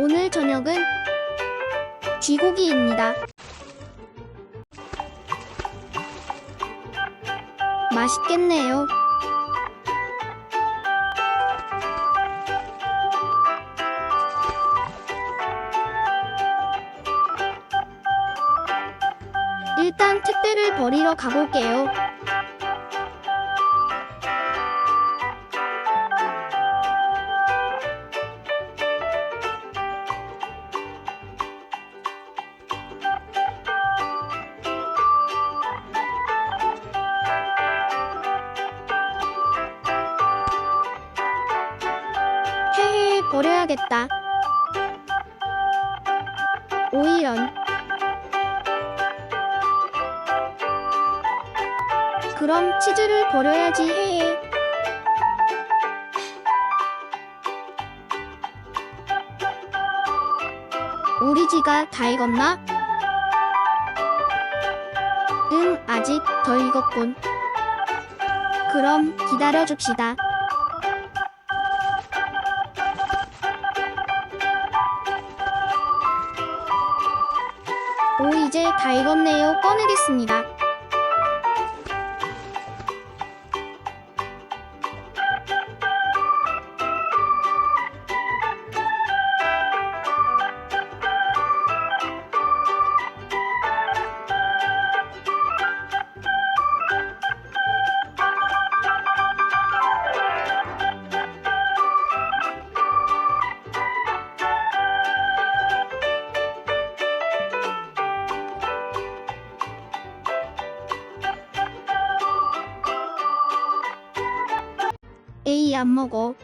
오늘 저녁은 쥐고기입니다. 맛있겠네요. 일단 택배를 버리러 가볼게요. 버려야겠다. 오이런. 그럼 치즈를 버려야지 헤헤. 우리 쥐가 다 익었나? 응, 아직 덜 익었군. 그럼 기다려 줍시다. 오, 이제 다 익었네요. 꺼내겠습니다. 에이, 안 먹어.